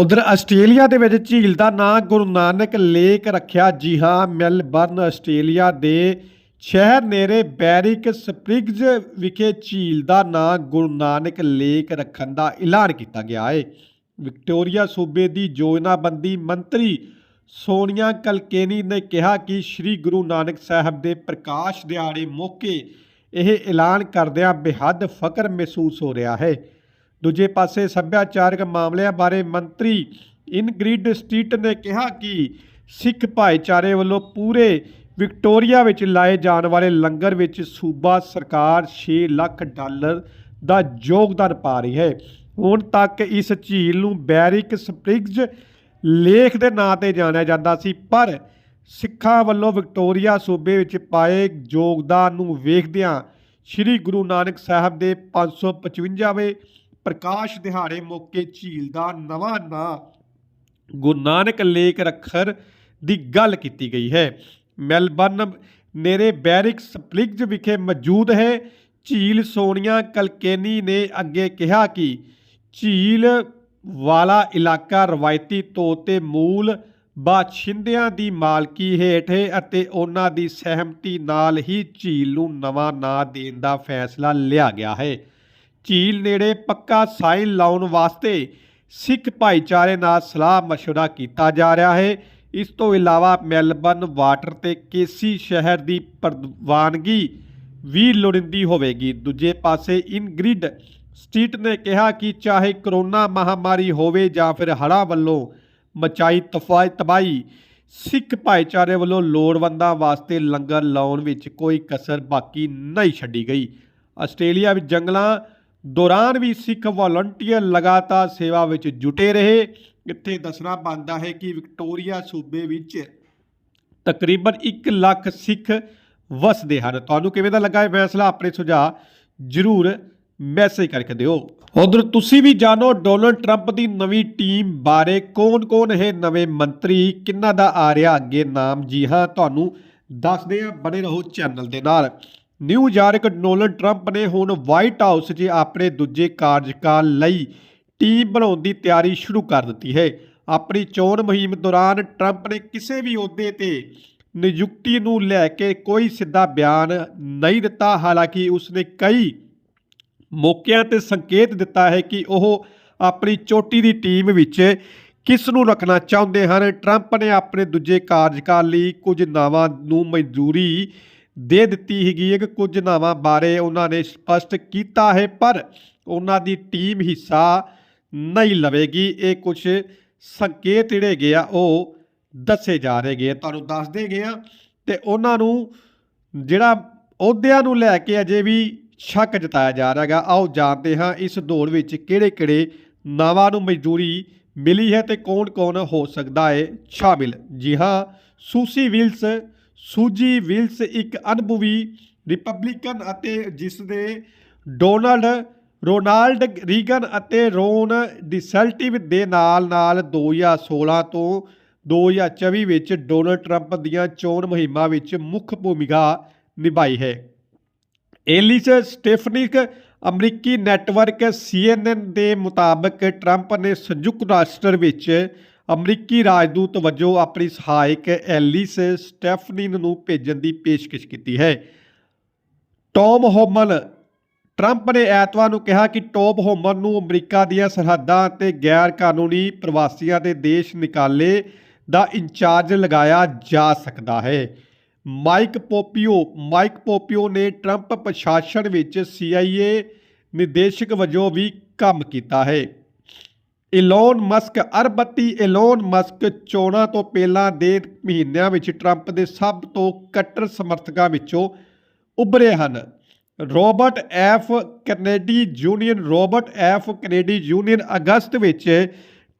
ਉਧਰ ਆਸਟ੍ਰੇਲੀਆ ਦੇ ਵਿੱਚ ਝੀਲ ਦਾ ਨਾਂ ਗੁਰੂ ਨਾਨਕ ਲੇਕ ਰੱਖਿਆ, ਜੀ ਹਾਂ, ਮੈਲਬਰਨ, ਆਸਟ੍ਰੇਲੀਆ ਦੇ ਸ਼ਹਿਰ ਨੇੜੇ ਬੈਰਿਕ ਸਪ੍ਰਿੰਗਜ਼ ਵਿਖੇ ਝੀਲ ਦਾ ਨਾਂ ਗੁਰੂ ਨਾਨਕ ਲੇਕ ਰੱਖਣ ਦਾ ਐਲਾਨ ਕੀਤਾ ਗਿਆ ਹੈ ਵਿਕਟੋਰੀਆ ਸੂਬੇ ਦੀ ਯੋਜਨਾਬੰਦੀ ਮੰਤਰੀ ਸੋਨੀਆ ਕਲਕੇਨੀ ਨੇ ਕਿਹਾ ਕਿ ਸ੍ਰੀ ਗੁਰੂ ਨਾਨਕ ਸਾਹਿਬ ਦੇ ਪ੍ਰਕਾਸ਼ ਦਿਹਾੜੇ ਮੌਕੇ ਇਹ ਐਲਾਨ ਕਰਦਿਆਂ ਬੇਹੱਦ ਫਖਰ ਮਹਿਸੂਸ ਹੋ ਰਿਹਾ ਹੈ। ਦੂਜੇ ਪਾਸੇ ਸੱਭਿਆਚਾਰਕ ਮਾਮਲਿਆਂ ਬਾਰੇ ਮੰਤਰੀ ਇਨਗ੍ਰਿਡ ਸਟੀਟ ਨੇ ਕਿਹਾ ਕਿ ਸਿੱਖ ਭਾਈਚਾਰੇ ਵੱਲੋਂ ਪੂਰੇ ਵਿਕਟੋਰੀਆ ਵਿੱਚ ਲਾਏ ਜਾਣ ਵਾਲੇ ਲੰਗਰ ਵਿੱਚ ਸੂਬਾ ਸਰਕਾਰ 6 ਲੱਖ ਡਾਲਰ ਦਾ ਯੋਗਦਾਨ ਪਾ ਰਹੀ ਹੈ। ਹੁਣ ਤੱਕ ਇਸ ਝੀਲ ਨੂੰ ਬੈਰਿਕ ਸਪ੍ਰਿੰਗਜ਼ ਲੇਖ ਦੇ ਨਾਂ ਤੇ ਜਾਣਿਆ ਜਾਂਦਾ ਸੀ, ਪਰ ਸਿੱਖਾਂ ਵੱਲੋਂ ਵਿਕਟੋਰੀਆ ਸੂਬੇ ਵਿੱਚ ਪਾਏ ਯੋਗਦਾਨ ਨੂੰ ਵੇਖਦਿਆਂ ਸ੍ਰੀ ਗੁਰੂ ਨਾਨਕ ਸਾਹਿਬ ਦੇ 555ਵੇਂ ਪ੍ਰਕਾਸ਼ ਦਿਹਾੜੇ ਮੌਕੇ ਝੀਲ ਦਾ ਨਵਾਂ ਨਾਂ ਗੁਰੂ ਨਾਨਕ ਲੇਕ ਰੱਖਰ ਦੀ ਗੱਲ ਕੀਤੀ ਗਈ ਹੈ। ਮੈਲਬਰਨ ਨੇਰੇ ਬੈਰਿਕ ਸਪਲਿੰਗਜ਼ ਵਿਖੇ ਮੌਜੂਦ ਹੈ। ਝੀਲ ਸੋਨੀਆ ਕਲਕੇਨੀ ਨੇ ਅੱਗੇ ਕਿਹਾ ਕਿ ਝੀਲ ਵਾਲਾ ਇਲਾਕਾ ਰਵਾਇਤੀ ਤੌਰ ਤੇ ਮੂਲ ਬਾਛਿੰਦਿਆਂ ਦੀ ਮਾਲਕੀ ਹੇਠ ਹੈ ਅਤੇ ਉਹਨਾਂ ਦੀ ਸਹਿਮਤੀ ਨਾਲ ਹੀ ਝੀਲ ਨੂੰ ਨਵਾਂ ਨਾਂ ਦੇਣ ਦਾ ਫੈਸਲਾ ਲਿਆ ਗਿਆ ਹੈ। ਝੀਲ ਨੇੜੇ ਪੱਕਾ ਸਾਈਨ ਲਾਉਣ ਵਾਸਤੇ ਸਿੱਖ ਭਾਈਚਾਰੇ ਨਾਲ ਸਲਾਹ مشورہ ਕੀਤਾ ਜਾ ਰਿਹਾ ਹੈ ਇਸ ਤੋਂ ਇਲਾਵਾ ਮੈਲਬਰਨ ਵਾਟਰ ਤੇ ਕੇਸੀ ਸ਼ਹਿਰ ਦੀ ਪ੍ਰਵਾਨਗੀ ਵੀ ਲੋੜੀਂਦੀ ਹੋਵੇਗੀ ਦੂਜੇ ਪਾਸੇ ਇਨਗ੍ਰਿਡ ਸਟੀਟ ਨੇ ਕਿਹਾ ਕਿ ਚਾਹੇ ਕਰੋਨਾ ਮਹਾਮਾਰੀ ਹੋਵੇ ਜਾਂ ਫਿਰ ਹੜ੍ਹਾਂ ਵੱਲੋਂ ਮਚਾਈ ਤਫਾ ਤਬਾਹੀ ਸਿੱਖ ਭਾਈਚਾਰੇ ਵੱਲੋਂ ਲੋੜਵੰਦਾਂ ਵਾਸਤੇ ਲੰਗਰ ਲਾਉਣ ਵਿੱਚ ਕੋਈ ਕਸਰ ਬਾਕੀ ਨਹੀਂ ਛੱਡੀ ਗਈ ਆਸਟ੍ਰੇਲੀਆ ਵਿੱਚ ਜੰਗਲਾਂ ਦੌਰਾਨ ਵੀ ਸਿੱਖ ਵਾਲੰਟੀਅਰ ਲਗਾਤਾਰ ਸੇਵਾ ਵਿੱਚ ਜੁਟੇ ਰਹੇ। ਇੱਥੇ ਦੱਸਣਾ ਬਣਦਾ ਹੈ ਕਿ ਵਿਕਟੋਰੀਆ ਸੂਬੇ ਵਿੱਚ ਤਕਰੀਬਨ 1 ਲੱਖ ਸਿੱਖ ਵਸਦੇ ਹਨ। ਤੁਹਾਨੂੰ ਕਿਵੇਂ ਦਾ ਲੱਗਾ ਇਹ ਫੈਸਲਾ? ਆਪਣੇ ਸੁਝਾਅ ਜ਼ਰੂਰ ਮੈਸੇਜ ਕਰਕੇ ਦਿਓ। ਉਧਰ ਤੁਸੀਂ ਵੀ ਜਾਣੋ, ਡੋਨਲਡ ਟਰੰਪ ਦੀ ਨਵੀਂ ਟੀਮ ਬਾਰੇ ਕੌਣ-ਕੌਣ ਹੈ ਨਵੇਂ ਮੰਤਰੀ ਕਿੰਨਾ ਦਾ ਆ ਰਿਹਾ? ਅੱਗੇ ਨਾਮ ਜੀ ਹਾਂ, ਤੁਹਾਨੂੰ ਦੱਸਦੇ ਆ ਬਣੇ ਰਹੋ ਚੈਨਲ ਦੇ ਨਾਲ। ਨਿਊਯਾਰਕ ਡੋਨਲਡ ਟਰੰਪ ਨੇ ਹੁਣ ਵਾਈਟ ਹਾਊਸ 'ਚ ਆਪਣੇ ਦੂਜੇ ਕਾਰਜਕਾਲ ਲਈ ਟੀਮ ਬਣਾਉਣ ਦੀ ਤਿਆਰੀ ਸ਼ੁਰੂ ਕਰ ਦਿੱਤੀ ਹੈ। ਆਪਣੀ ਚੋਣ ਮੁਹਿੰਮ ਦੌਰਾਨ ਟਰੰਪ ਨੇ ਕਿਸੇ ਵੀ ਅਹੁਦੇ ਤੇ ਨਿਯੁਕਤੀ ਨੂੰ ਲੈ ਕੇ ਕੋਈ ਸਿੱਧਾ ਬਿਆਨ ਨਹੀਂ ਦਿੱਤਾ। ਹਾਲਾਂਕਿ ਉਸਨੇ ਕਈ ਮੌਕਿਆਂ ਤੇ ਸੰਕੇਤ ਦਿੱਤਾ ਹੈ ਕਿ ਉਹ ਆਪਣੀ ਚੋਟੀ ਦੀ ਟੀਮ ਵਿੱਚ ਕਿਸ ਨੂੰ ਰੱਖਣਾ ਚਾਹੁੰਦੇ ਹਨ। ਟਰੰਪ ਨੇ ਆਪਣੇ ਦੂਜੇ ਕਾਰਜਕਾਲ ਲਈ ਕੁਝ ਨਾਵਾਂ ਨੂੰ ਮਨਜ਼ੂਰੀ ਦੇ ਦਿੱਤੀ ਹੈਗੀ ਹੈ ਕਿ ਕੁਝ ਨਾਵਾਂ ਬਾਰੇ ਉਹਨਾਂ ਨੇ ਸਪਸ਼ਟ ਕੀਤਾ ਹੈ, ਪਰ ਉਹਨਾਂ ਦੀ ਟੀਮ ਹਿੱਸਾ ਨਹੀਂ ਲਵੇਗੀ। ਇਹ ਕੁਝ ਸੰਕੇਤ ਜਿਹੜੇ ਗਏ ਆ, ਉਹ ਦੱਸੇ ਜਾ ਰਹੇ ਗਏ ਤੁਹਾਨੂੰ ਦੱਸ ਦੇ ਗਏ ਆ ਤੇ ਉਹਨਾਂ ਨੂੰ ਜਿਹੜਾ ਅਹੁਦਿਆਂ ਨੂੰ ਲੈ ਕੇ ਅਜੇ ਵੀ ਸ਼ੱਕ ਜਤਾਇਆ ਜਾ ਰਿਹਾ ਹੈਗਾ। ਆਓ ਜਾਣਦੇ ਹਾਂ ਇਸ ਦੌੜ ਵਿੱਚ ਕਿਹੜੇ-ਕਿਹੜੇ ਨਾਵਾਂ ਨੂੰ ਮਜ਼ਦੂਰੀ ਮਿਲੀ ਹੈ ਤੇ ਕੌਣ-ਕੌਣ ਹੋ ਸਕਦਾ ਹੈ ਸ਼ਾਮਿਲ। ਜੀ ਹਾਂ, ਸੂਸੀ ਵਿਲਸ ਸੂਜੀ ਵਿਲਸ ਇੱਕ ਅਨੁਭਵੀ ਰਿਪਬਲਿਕਨ ਅਤੇ ਜਿਸ ਦੇ ਡੋਨਲਡ, ਰੋਨਾਲਡ ਰੀਗਨ ਅਤੇ ਰੋਨ ਡਿਸੈਲਟਿਵ ਦੇ ਨਾਲ-ਨਾਲ 2016 ਤੋਂ 2024 ਵਿੱਚ ਡੋਨਲਡ ਟਰੰਪ ਦੀਆਂ ਚੋਣ ਮੁਹਿੰਮਾਂ ਵਿੱਚ ਮੁੱਖ ਭੂਮਿਕਾ ਨਿਭਾਈ ਹੈ। ਏਲਿਸ ਸਟੇਫਨਿਕ ਅਮਰੀਕੀ ਨੈਟਵਰਕ CNN ਦੇ ਮੁਤਾਬਕ ਟਰੰਪ ਨੇ ਸੰਯੁਕਤ ਰਾਸ਼ਟਰ ਵਿੱਚ ਅਮਰੀਕੀ ਰਾਜਦੂਤ ਵਜੋਂ ਆਪਣੀ ਸਹਾਇਕ ਐਲਿਸ ਸਟੈਫਨਿਨ ਨੂੰ ਭੇਜਣ ਦੀ ਪੇਸ਼ਕਸ਼ ਕੀਤੀ ਹੈ। ਟੌਮ ਹੋਮਨ ਟਰੰਪ ਨੇ ਐਤਵਾਰ ਨੂੰ ਕਿਹਾ ਕਿ ਟੌਮ ਹੋਮਨ ਨੂੰ ਅਮਰੀਕਾ ਦੀਆਂ ਸਰਹੱਦਾਂ ਅਤੇ ਗੈਰ ਕਾਨੂੰਨੀ ਪ੍ਰਵਾਸੀਆਂ ਦੇ ਦੇਸ਼ ਨਿਕਾਲੇ ਦਾ ਇੰਚਾਰਜ ਲਗਾਇਆ ਜਾ ਸਕਦਾ ਹੈ। ਮਾਈਕ ਪੋਪੀਓ ਮਾਈਕ ਪੋਪੀਓ ਨੇ ਟਰੰਪ ਪ੍ਰਸ਼ਾਸਨ ਵਿੱਚ CIA ਨਿਰਦੇਸ਼ਕ ਵਜੋਂ ਵੀ ਕੰਮ ਕੀਤਾ ਹੈ। ਇਲੋਨ ਮਸਕ ਅਰਬਤੀ ਇਲੋਨ ਮਸਕ ਚੋਣਾਂ ਤੋਂ ਪਹਿਲਾਂ ਦੇ ਮਹੀਨਿਆਂ ਵਿੱਚ ਟਰੰਪ ਦੇ ਸਭ ਤੋਂ ਕੱਟੜ ਸਮਰਥਕਾਂ ਵਿੱਚੋਂ ਉੱਭਰੇ ਹਨ। Robert F Kennedy union Robert F Kennedy union ਅਗਸਤ ਵਿੱਚ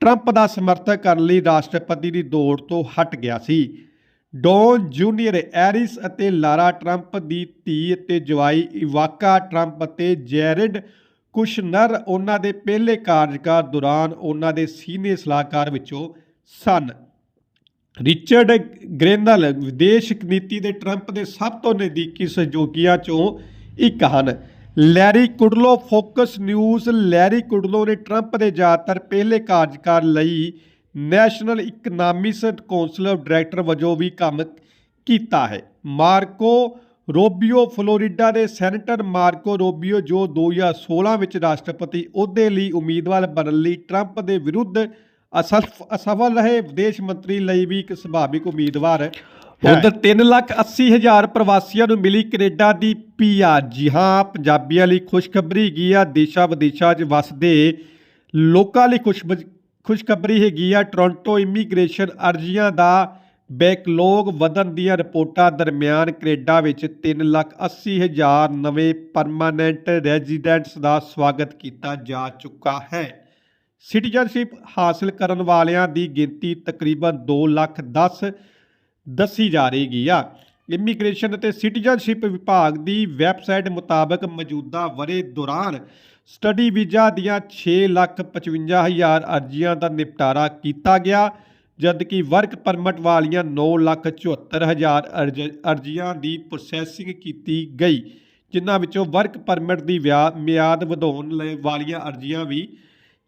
ਟਰੰਪ ਦਾ ਸਮਰਥਕ ਕਰਨ ਲਈ ਰਾਸ਼ਟਰਪਤੀ ਦੀ ਦੌੜ ਤੋਂ ਹਟ ਗਿਆ ਸੀ। ਡੌਨ ਜੂਨੀਅਰ ਐਰਿਸ ਅਤੇ ਲਾਰਾ ਟਰੰਪ ਦੀ ਧੀ ਅਤੇ ਜਵਾਈ ਇਵਾਕਾ ਟਰੰਪ ਅਤੇ ਜੈਰਡ ਕੁਸ਼ਨਰ ਉਹਨਾਂ ਦੇ ਪਹਿਲੇ ਕਾਰਜਕਾਰ ਦੌਰਾਨ ਉਹਨਾਂ ਦੇ ਸੀਨੀਅਰ ਸਲਾਹਕਾਰ ਵਿੱਚੋਂ ਸਨ। ਰਿਚਰਡ ਗ੍ਰੇਨਲ ਵਿਦੇਸ਼ ਨੀਤੀ ਦੇ ਟਰੰਪ ਦੇ ਸਭ ਤੋਂ ਨਜ਼ਦੀਕੀ ਸਹਿਯੋਗੀਆਂ ਚੋਂ ਇੱਕ ਹਨ। Larry Kudlow, Fox News. Larry Kudlow ਨੇ ਟਰੰਪ ਦੇ ਜ਼ਿਆਦਾਤਰ ਪਹਿਲੇ ਕਾਰਜਕਾਰ ਲਈ national economics council of director ਵਜੋਂ ਵੀ ਕੰਮ ਕੀਤਾ ਹੈ। ਮਾਰਕੋ ਰੋਬੀਓ ਫਲੋਰੀਡਾ ਦੇ ਸੈਨੇਟਰ ਮਾਰਕੋ ਰੋਬੀਓ, ਜੋ 2016 ਵਿੱਚ ਰਾਸ਼ਟਰਪਤੀ ਅਹੁਦੇ ਲਈ ਉਮੀਦਵਾਰ ਬਣਨ ਲਈ ਟਰੰਪ ਦੇ ਵਿਰੁੱਧ ਅਸਫ ਅਸਫਲ ਰਹੇ, ਵਿਦੇਸ਼ ਮੰਤਰੀ ਲਈ ਵੀ ਇੱਕ ਸੁਭਾਵਿਕ ਉਮੀਦਵਾਰ ਹੈ। ਉਧਰ 3 ਲੱਖ 80 ਹਜ਼ਾਰ ਪ੍ਰਵਾਸੀਆਂ ਨੂੰ ਮਿਲੀ ਕੈਨੇਡਾ ਦੀ ਪੀਆਰ ਜੀ। ਹਾਂ, ਪੰਜਾਬੀਆਂ ਲਈ ਖੁਸ਼ਖਬਰੀ ਹੈਗੀ ਆ, ਦੇਸ਼ਾਂ ਵਿਦੇਸ਼ਾਂ 'ਚ ਵਸਦੇ ਲੋਕਾਂ ਲਈ ਖੁਸ਼ ਖੁਸ਼ਖਬਰੀ ਹੈਗੀ ਆ। ਟੋਰਾਂਟੋ ਇਮੀਗ੍ਰੇਸ਼ਨ ਅਰਜ਼ੀਆਂ ਦਾ ਬੈਕਲੋਗ ਵਧਣ ਦੀਆਂ ਰਿਪੋਰਟਾਂ ਦਰਮਿਆਨ ਕੈਨੇਡਾ ਵਿੱਚ 3 ਲੱਖ 80 ਹਜ਼ਾਰ ਨਵੇਂ ਪਰਮਾਨੈਂਟ ਰੈਜ਼ੀਡੈਂਟਸ ਦਾ ਸਵਾਗਤ ਕੀਤਾ ਜਾ ਚੁੱਕਾ ਹੈ। ਸਿਟੀਜ਼ਨਸ਼ਿਪ ਹਾਸਲ ਕਰਨ ਵਾਲਿਆਂ ਦੀ ਗਿਣਤੀ ਤਕਰੀਬਨ 2 ਲੱਖ 10 ਦੱਸੀ ਜਾ ਰਹੀ ਆ। ਇਮੀਗ੍ਰੇਸ਼ਨ ਅਤੇ ਸਿਟੀਜ਼ਨਸ਼ਿਪ ਵਿਭਾਗ ਦੀ ਵੈਬਸਾਈਟ ਮੁਤਾਬਕ ਮੌਜੂਦਾ ਵਰੇ ਦੌਰਾਨ ਸਟੱਡੀ ਵੀਜ਼ਾ ਦੀਆਂ 6,55,000 ਅਰਜ਼ੀਆਂ ਦਾ ਨਿਪਟਾਰਾ ਕੀਤਾ ਗਿਆ। ਜਦਕਿ ਵਰਕ ਪਰਮਿਟ ਵਾਲੀਆਂ 9,74,000 ਅਰਜ਼- ਅਰਜ਼ੀਆਂ ਦੀ ਪ੍ਰੋਸੈਸਿੰਗ ਕੀਤੀ ਗਈ ਜਿਨ੍ਹਾਂ ਵਿੱਚੋਂ ਵਰਕ ਪਰਮਿਟ ਦੀ ਵਿਆ- ਮਿਆਦ ਵਧਾਉਣ ਲਈ ਵਾਲੀਆਂ ਅਰਜ਼ੀਆਂ ਵੀ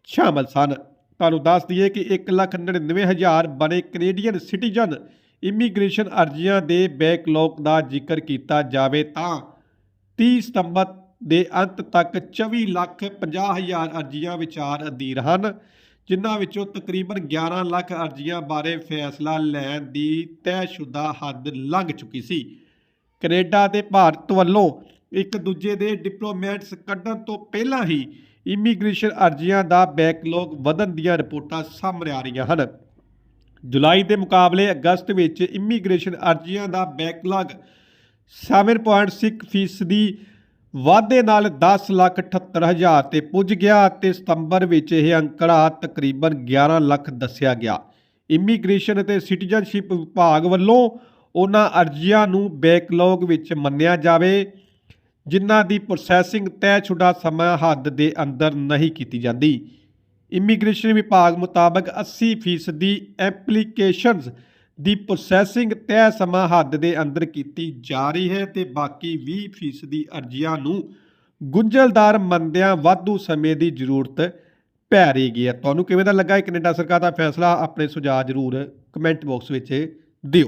ਸ਼ਾਮਲ ਸਨ। ਤੁਹਾਨੂੰ ਦੱਸ ਦਈਏ ਕਿ 1,99,000 ਬਣੇ ਕੈਨੇਡੀਅਨ ਸਿਟੀਜ਼ਨ ਇਮੀਗ੍ਰੇਸ਼ਨ ਅਰਜ਼ੀਆਂ ਦੇ ਬੈਕਲੌਗ ਦਾ ਜ਼ਿਕਰ ਕੀਤਾ ਜਾਵੇ ਤਾਂ 30 ਸਤੰਬਰ ਦੇ ਅੰਤ ਤੱਕ 24 ਲੱਖ 50 ਹਜ਼ਾਰ ਅਰਜ਼ੀਆਂ ਵਿਚਾਰ ਅਧੀਨ ਹਨ। ਜਿਨ੍ਹਾਂ ਵਿੱਚੋਂ ਤਕਰੀਬਨ 11 ਲੱਖ ਅਰਜ਼ੀਆਂ ਬਾਰੇ ਫੈਸਲਾ ਲੈਣ ਦੀ ਤੈਅਸ਼ੁਦਾ ਹੱਦ ਲੰਘ ਚੁੱਕੀ ਸੀ। ਕੈਨੇਡਾ ਤੇ ਭਾਰਤ ਵੱਲੋਂ ਇੱਕ ਦੂਜੇ ਦੇ ਡਿਪਲੋਮੈਟਸ ਕੱਢਣ ਤੋਂ ਪਹਿਲਾਂ ਹੀ ਇਮੀਗ੍ਰੇਸ਼ਨ ਅਰਜ਼ੀਆਂ ਦਾ ਬੈਕਲੌਗ ਵਧਣ ਦੀਆਂ ਰਿਪੋਰਟਾਂ ਸਾਹਮਣੇ ਆ ਰਹੀਆਂ ਹਨ। ਜੁਲਾਈ ਦੇ ਮੁਕਾਬਲੇ ਅਗਸਤ ਵਿੱਚ ਇਮੀਗ੍ਰੇਸ਼ਨ ਅਰਜ਼ੀਆਂ ਦਾ ਬੈਕਲੌਗ 7.6 ਫੀਸਦੀ ਵਾਧੇ ਨਾਲ 10 ਲੱਖ 78 ਹਜ਼ਾਰ ਤੇ ਪੁੱਜ ਗਿਆ ਅਤੇ ਸਤੰਬਰ ਵਿੱਚ ਇਹ ਅੰਕੜਾ ਤਕਰੀਬਨ 11 ਲੱਖ ਦੱਸਿਆ ਗਿਆ। ਇਮੀਗ੍ਰੇਸ਼ਨ ਅਤੇ ਸਿਟੀਜ਼ਨਸ਼ਿਪ ਵਿਭਾਗ ਵੱਲੋਂ ਉਹਨਾਂ ਅਰਜ਼ੀਆਂ ਨੂੰ ਬੈਕਲੌਗ ਵਿੱਚ ਮੰਨਿਆ ਜਾਵੇ, ਜਿਨ੍ਹਾਂ ਦੀ ਪ੍ਰੋਸੈਸਿੰਗ ਤੈਅਸ਼ੁਦਾ ਸਮਾਂ ਹੱਦ ਦੇ ਅੰਦਰ ਨਹੀਂ ਕੀਤੀ ਜਾਂਦੀ। ਇਮੀਗ੍ਰੇਸ਼ਨ ਵਿਭਾਗ ਮੁਤਾਬਕ 80% ਐਪਲੀਕੇਸ਼ਨਸ ਦੀ ਪ੍ਰੋਸੈਸਿੰਗ ਤੈਅ ਸਮਾਂ ਹੱਦ ਦੇ ਅੰਦਰ ਕੀਤੀ ਜਾ ਰਹੀ ਹੈ ਤੇ ਬਾਕੀ 20% ਅਰਜ਼ੀਆਂ ਨੂੰ ਗੁੰਝਲਦਾਰ ਮੰਨਦਿਆਂ ਵਾਧੂ ਸਮੇਂ ਦੀ ਜ਼ਰੂਰਤ ਪੈ ਰਹੀ ਹੈ। ਤੁਹਾਨੂੰ ਕਿਵੇਂ ਦਾ ਲੱਗਾ ਇਹ ਕੈਨੇਡਾ ਸਰਕਾਰ ਦਾ ਫੈਸਲਾ? ਆਪਣੇ ਸੁਝਾਅ ਜ਼ਰੂਰ ਕਮੈਂਟ ਬਾਕਸ ਵਿੱਚ ਦਿਓ।